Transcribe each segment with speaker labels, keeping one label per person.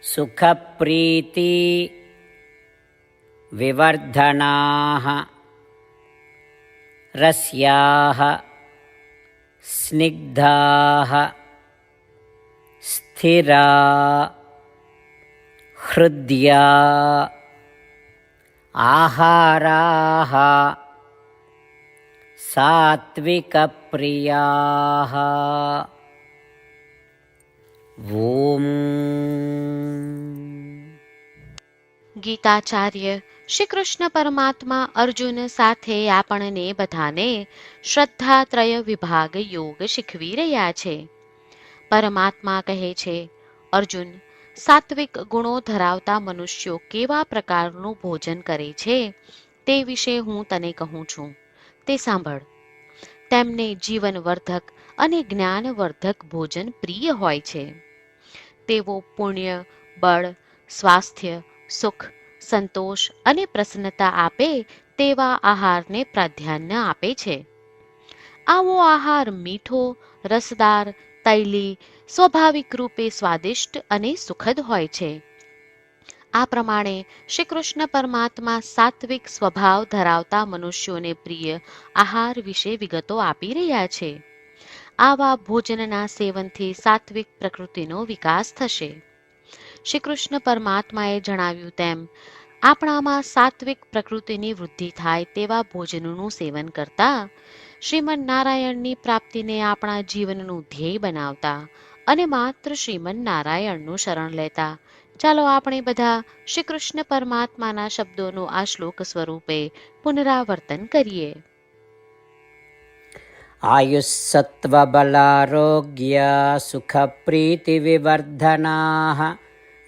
Speaker 1: सुखप्रीति विवर्धनाः रस्याः स्निग्धाः स्थिरा हृद्या आहाराः सात्विकप्रियाः। ॐ
Speaker 2: ગીતાચાર્ય શ્રી કૃષ્ણ પરમાત્મા અર્જુન સાથે આપણને બધાને શ્રદ્ધાત્રય વિભાગ યોગ શીખવી રહ્યા છે. પરમાત્મા કહે છે, અર્જુન, સાત્વિક ગુણો ધરાવતા મનુષ્યો કેવા પ્રકારનું ભોજન કરે છે તે વિશે હું તને કહું છું. તે સાંભળ. તેમને જીવનવર્ધક અને જ્ઞાનવર્ધક ભોજન પ્રિય હોય છે. તેઓ પુણ્ય, બળ, સ્વાસ્થ્ય સુખ, સંતોષ અને પ્રસન્નતા આપે તેવા આહારને પ્રાધાન્ય આપે છે. આવો આહાર મીઠો, રસદાર, તૈલી, સ્વાભાવિક રૂપે સ્વાદિષ્ટ અને સુખદ હોય છે. આ પ્રમાણે શ્રી કૃષ્ણ પરમાત્મા સાત્વિક સ્વભાવ ધરાવતા મનુષ્યોને પ્રિય આહાર વિશે વિગતો આપી રહ્યા છે. આવા ભોજનના સેવનથી સાત્વિક પ્રકૃતિનો વિકાસ થશે. શ્રી કૃષ્ણ પરમાત્માએ જણાવ્યું તેમ, આપણામાં સાત્વિક પ્રકૃતિની વૃદ્ધિ થાય તેવા ભોજનનું સેવન કરતા શ્રીમન નારાયણની પ્રાપ્તિને આપણા જીવનનું ધ્યેય બનાવતા અને માત્ર શ્રીમન નારાયણનું શરણ લેતા. ચાલો આપણે બધા શ્રી કૃષ્ણ પરમાત્માના શબ્દોનું આ શ્લોક સ્વરૂપે પુનરાવર્તન કરીએ.
Speaker 1: આયુસ્સત્વબલારોગ્ય સુખપ્રીતિવિવર્ધના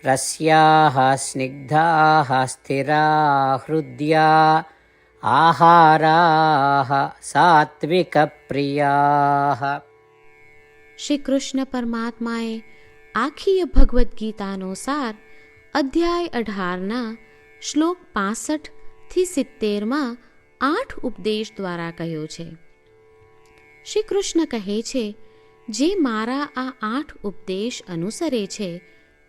Speaker 1: रस्याः स्निग्धाः स्थिरा हृद्या आहाराः सात्विकप्रियाः
Speaker 2: શ્રી કૃષ્ણ પરમાત્માએ આખી ભગવદ્ ગીતાનો સાર અધ્યાય અઢારના શ્લોક પાસઠ થી સિત્તેરમાં આઠ ઉપદેશ દ્વારા કહ્યો છે શ્રી કૃષ્ણ કહે છે જે મારા આ આઠ ઉપદેશ અનુસરે છે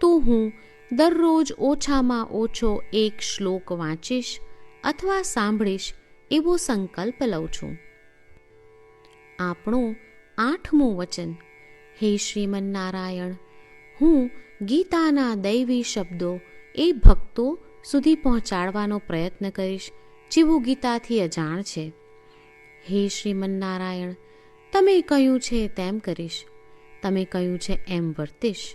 Speaker 2: તો હું, દરરોજ ઓછામાં ઓછો એક શ્લોક વાંચીશ અથવા સાંભળીશ એવો સંકલ્પ લઉં છું. આપણું આઠમું વચન, હે શ્રીમન્નારાયણ, હું ગીતાના દૈવી શબ્દો એ ભક્તો સુધી પહોંચાડવાનો પ્રયત્ન કરીશ જેવું ગીતાથી અજાણ છે. હે શ્રીમન્નારાયણ, તમે કહ્યું છે તેમ કરીશ, તમે કહ્યું છે એમ વર્તીશ.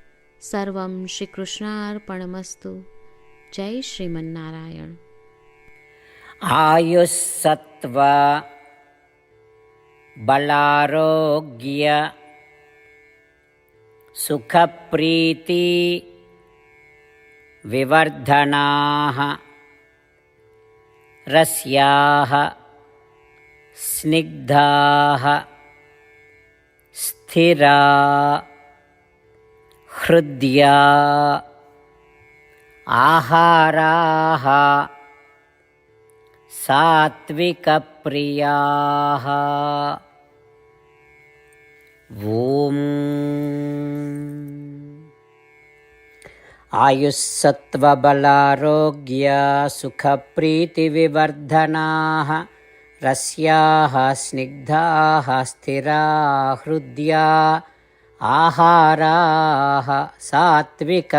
Speaker 2: सर्वं श्रीकृष्णार्पणमस्तु। जय श्रीमन्नारायण।
Speaker 1: आयुस्सत्त्व बलारोग्य सुखप्रीति विवर्धनाः रस्याः स्निग्धाः स्थिरा हृद्या आहाराः सात्विकप्रियाः ॐ आयुस्सत्त्वबलारोग्य सुखप्रीतिविवर्धनाः रस्याः स्निग्धाः स्थिरा हृद्या आहाराः सात्विकप्रियाः